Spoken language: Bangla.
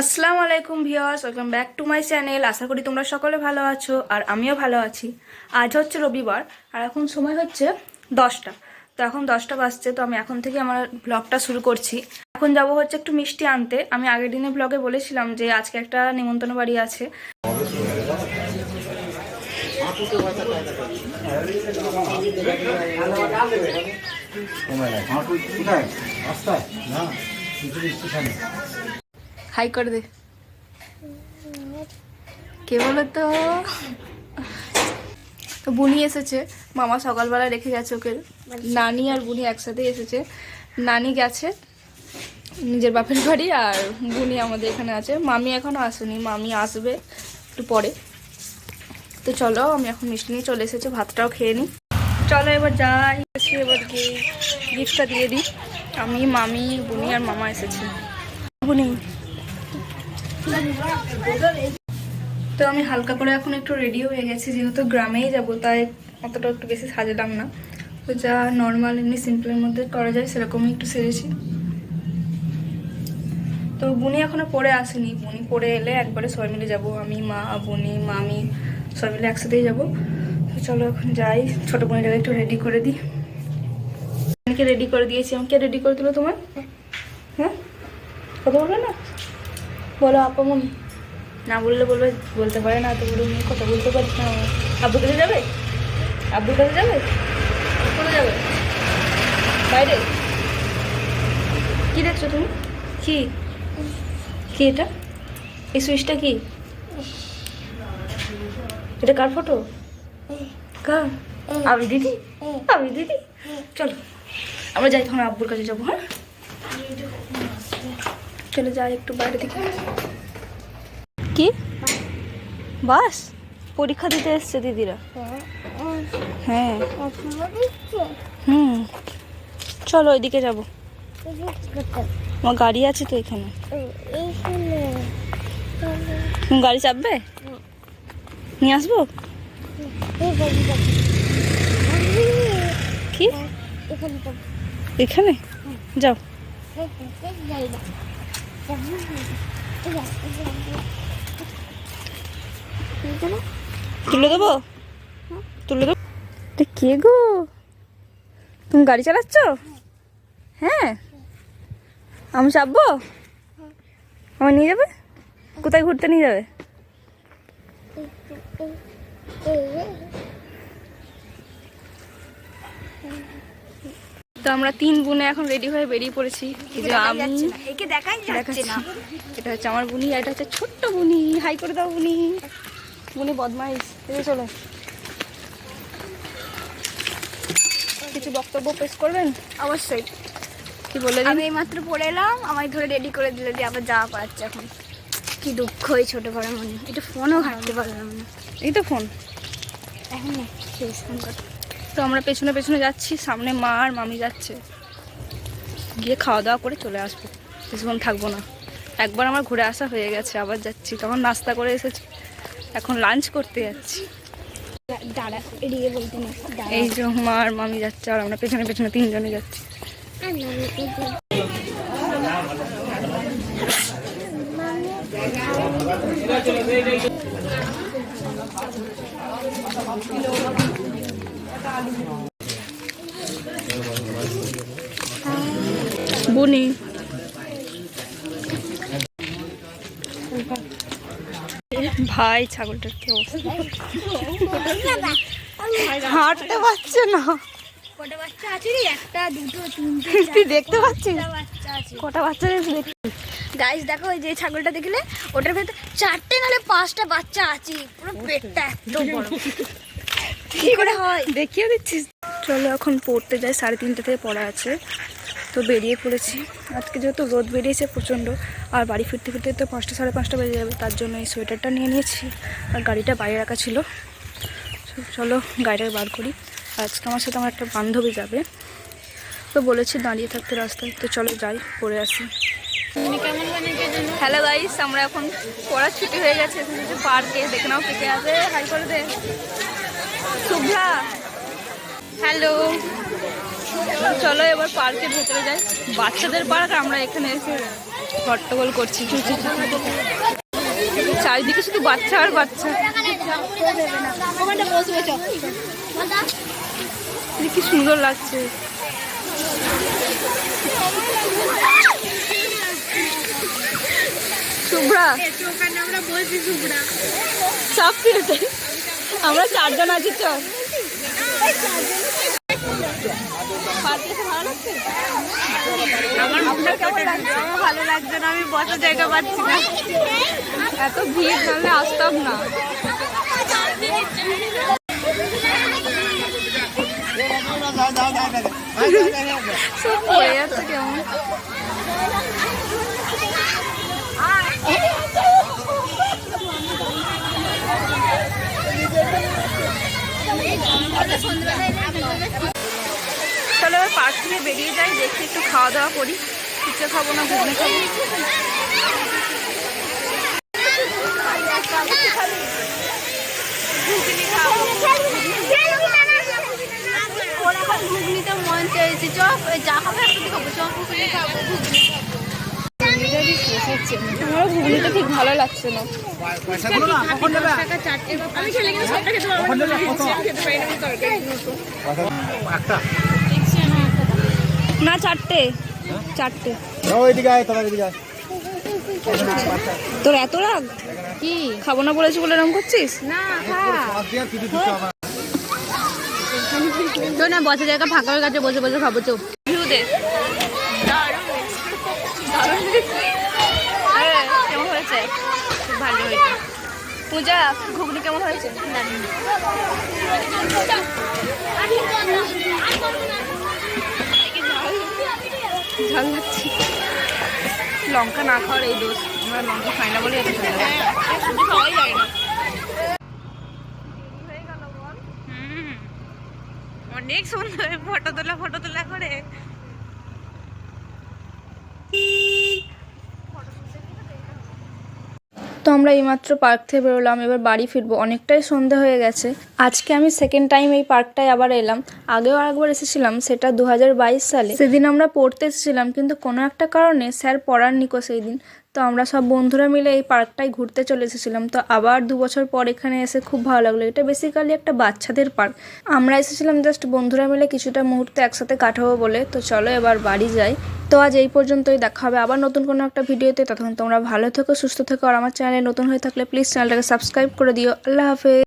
আসসালামু আলাইকুম viewers, welcome back to my channel. আশা করি তোমরা সকলে ভালো আছো আর আমিও ভালো আছি। আজ হচ্ছে রবিবার আর এখন সময় হচ্ছে দশটা। তো এখন দশটা বাজছে, তো আমি এখন থেকে আমার ব্লগটা শুরু করছি। এখন যাব হচ্ছে একটু মিষ্টি আনতে। আমি আগের দিনে ব্লগে বলেছিলাম যে আজকে একটা নিমন্ত্রণ বাড়ি আছে। না হাই করে দে কে বলো তো? তো বুনি এসেছে। মামা সকালবেলা রেখে গেছে ওকে। নানি আর বুনি একসাথে এসেছে। নানি গেছে, নিজের বাপের বাড়ি, আর বুনি আমাদের এখানে আছে। মামি এখনও আসেনি, মামি আসবে একটু পরে। তো চলো, আমি এখন মিষ্টি নিয়ে চলে এসেছি, ভাতটাও খেয়ে নিই। চলো এবার যাই। এসে এবার গিয়ে গিফটটা দিয়ে দিই। আমি, মামি, বুনি আর মামা এসেছি। বুনি তো আমি হালকা করে এখন একটু রেডি হয়ে গেছি, যেহেতু গ্রামেই যাব, তাই অতটা একটু বেশি সাজলাম না। তো যা নর্মাল এমনি সিম্পলের মধ্যে করা যায়, সেরকমই একটু সেরেছি। তো বুনি এখনও পরে আসেনি। বুনি পরে এলে একবারে সবাই মিলে যাব। আমি, মা, বুনি, মামি, সবাই মিলে একসাথেই যাব। তো চলো এখন যাই। ছোটো বোনটাকে একটু রেডি করে দিই। আমাকে রেডি করে দিয়েছি। আমাকে রেডি করে দিল তোমার? হ্যাঁ? কথা বলবে না? বলো, আপা মন। না বললে বলবে, বলতে পারে না তো বলে মেয়ে, কথা বলতে পারছি না। আব্বুর কাছে যাবে? আব্বুর কাছে যাবে? কোথায় যাবে? বাইরে? কী দেখছ তুমি? কি? কি এটা? এই সুইচটা কি? এটা কার ফটো? কার? আমি দিদি? আমি দিদি? চলো, আমরা যাই তখন আব্বুর কাছে যাব হ্যাঁ? চলে যাই একটু বাইরে দিকে। কি? বাস? পরীক্ষা দিতে এসছে দিদিরা। হ্যাঁ। হুম। চলো ওইদিকে যাব। আমার গাড়ি আছে তো এখানে। গাড়ি চাপবে? নিয়ে আসব? কি? এখানে যাও। তুলে দেবো? তুলে দেবো? এটা কে গো? তুমি গাড়ি চালাচ্ছ? হ্যাঁ? আমি চাপবো? আমার নিয়ে যাবে? কোথায় ঘুরতে নিয়ে যাবে? তো আমরা তিন বোনে এখন রেডি হয়ে বেরিয়ে পড়েছি। এই যে আমি একে দেখাই যাচ্ছে না। এটা হচ্ছে আমার বুনি আর এটা হচ্ছে ছোট্ট বুনি। হাই করে দাও বুনি। বুনি বদমাইশ। এদিকে চলো। কিছু বক্তব্য পেশ করবেন? অবশ্যই। কি বলে আমি এইমাত্র পড়ে এলাম আমায় ধরে রেডি করে দিলে দিয়ে আবার যাওয়া করাচ্ছে এখন। কি দুঃখ এই ছোট বড় মনে। একটু ফোনও ঘাটতে পারলাম না। এই তো ফোন এখন না ফোন কথা তো আমরা পেছনে পেছনে যাচ্ছি সামনে মা আর মামি যাচ্ছে। গিয়ে খাওয়া দাওয়া করে চলে আসব। বেশিক্ষণ থাকব না। একবার আমার ঘুরে আসা হয়ে গেছে আবার যাচ্ছি। তখন নাস্তা করে এসেছি। এখন লাঞ্চ করতে যাচ্ছি। এই যে মা আর মামি যাচ্ছে আর আমরা পেছনে পেছনে তিনজনে যাচ্ছি। বুনি। ভাই ছাগলটার কি হাঁটতে পারছে না। কটা বাচ্চা তুই দেখতে পাচ্ছিস? কটা গাইস দেখো ওই যে ছাগলটা দেখলে ওটার ভেতরে চারটে নালে পাঁচটা বাচ্চা আছে পুরো পেটটা এত বড় কি করে হয়? দেখিয়ে দিচ্ছিস? চলো এখন পড়তে যাই সাড়ে তিনটে থেকে পড়া আছে। তো বেরিয়ে পড়েছি। আজকে যেহেতু রোদ বেরিয়েছে প্রচণ্ড আর বাড়ি ফিরতে ফিরতে তো পাঁচটা সাড়ে পাঁচটা বেজে যাবে তার জন্য এই সোয়েটারটা নিয়ে নিয়েছি আর গাড়িটা বাইরে রাখা ছিল। চলো গাড়িটা বার করি। আজকে আমার সাথে আমার একটা বান্ধবী যাবে। তো বলেছি দাঁড়িয়ে থাকতে রাস্তায় তো চলো যাই পড়ে আসি। হ্যালো গাইস আমরা এখন পড়ার ছুটি হয়ে গেছে পার্কে দেখে নাও কে কে আছে। হাই করে দে। শুভ্রা হ্যালো। চলো এবার পার্কের ভেতরে যাই। বাচ্চাদের পার্ক আমরা এখানে এসে হট্টগোল করছি। চারিদিকে শুধু বাচ্চা আর বাচ্চা। কি সুন্দর লাগছে। শুভ্রা সব ফিরতে আমরা চারজন আছি তো পার্কে এসে ভালো লাগছে? আমার আপনার কেমন লাগছে ভালো লাগছে না আমি বসার জায়গা পাচ্ছি না। এত ভিড় নাহলে আসতাম না। সব পড়ে যাচ্ছে কেমন? চলো এবার পার্ক থেকে বেরিয়ে যাই দেখি একটু খাওয়া দাওয়া করি। পিঠে খাব না ঘুগনি খাব? ঘুগনিতে মন চেয়েছে। যা খাবে একসাথে খাব চ খাব ঘুগনি ঘুগনিটা ঠিক ভালো লাগছে না। পয়সাগুলো না চারটে চারটে। যাও এদিকে আয় তোরা এদিকে আয়। তোর এত রাগ? কি? খাব না বলেছি বলে এরকম করছিস? না তো না বসে জায়গা ফাঁকা হয়ে গেছে বসে বসে খাব তো ভিউ দে হ্যাঁ, খুব ভালো হয়েছে। পূজা, ঘুগনি কেমন হয়েছে? ঝাল লাগছে। লঙ্কা না খাওয়ার এই দোষ। আমরা লঙ্কা খাই না বলে অনেক সুন্দর। ফটো তোলা ফটো তোলা করে তো আমরা এইমাত্র পার্ক থেকে বেরোলাম, এবার বাড়ি ফিরবো। অনেকটাই সন্ধে হয়ে গেছে। আজকে আমি সেকেন্ড টাইম এই পার্কটায় আবার এলাম। আগেও আরেকবার এসেছিলাম, সেটা দু হাজার বাইশ সালে। সেদিন আমরা পড়তে এসেছিলাম, কিন্তু কোনো একটা কারণে স্যার পড়ার নিকো সেই দিন। তো আমরা সব বন্ধুরা মিলে এই পার্কটায় ঘুরতে চলে এসেছিলাম। তো আবার দু বছর পর এখানে এসে খুব ভালো লাগল। এটা বেসিক্যালি একটা বাচ্চাদের পার্ক। আমরা এসেছিলাম জাস্ট বন্ধুরা মিলে কিছুটা মুহূর্তে একসাথে কাটাবো বলে। তো চলো এবার বাড়ি যাই। তো আজ এই পর্যন্তই, দেখা হবে আবার নতুন কোনো একটা ভিডিওতে। তখন তোমরা ভালো থেকো, সুস্থ থেকো। আর আমার চ্যানেলে নতুন হয়ে থাকলে প্লিজ চ্যানেলটাকে সাবস্ক্রাইব করে দিও। আল্লাহ হাফেজ।